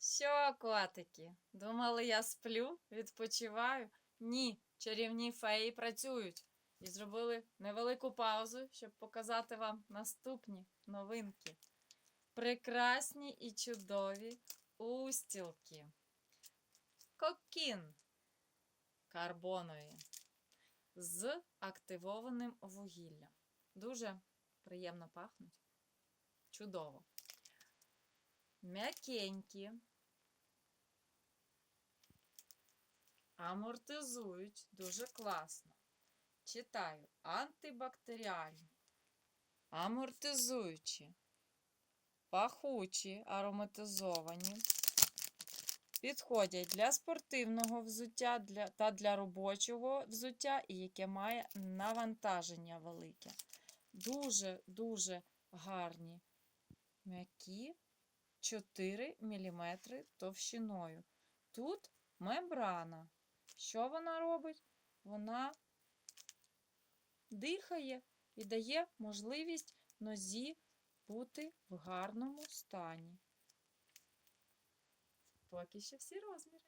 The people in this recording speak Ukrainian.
Що, котики? Думали, я сплю, відпочиваю? Ні, чарівні феї працюють. І зробили невелику паузу, щоб показати вам наступні новинки. Прекрасні і чудові устілки. Кокін карбонові з активованим вугіллям. Дуже приємно пахнуть. Чудово. М'якенькі. Амортизують дуже класно. Читаю. Антибактеріальні. Амортизуючі. Пахучі, ароматизовані. Підходять для спортивного взуття для, та для робочого взуття, і яке має навантаження велике. Дуже-дуже гарні. М'які 4 мм товщиною. Тут мембрана. Що вона робить? Вона дихає і дає можливість нозі бути в гарному стані. Поки що всі розміри.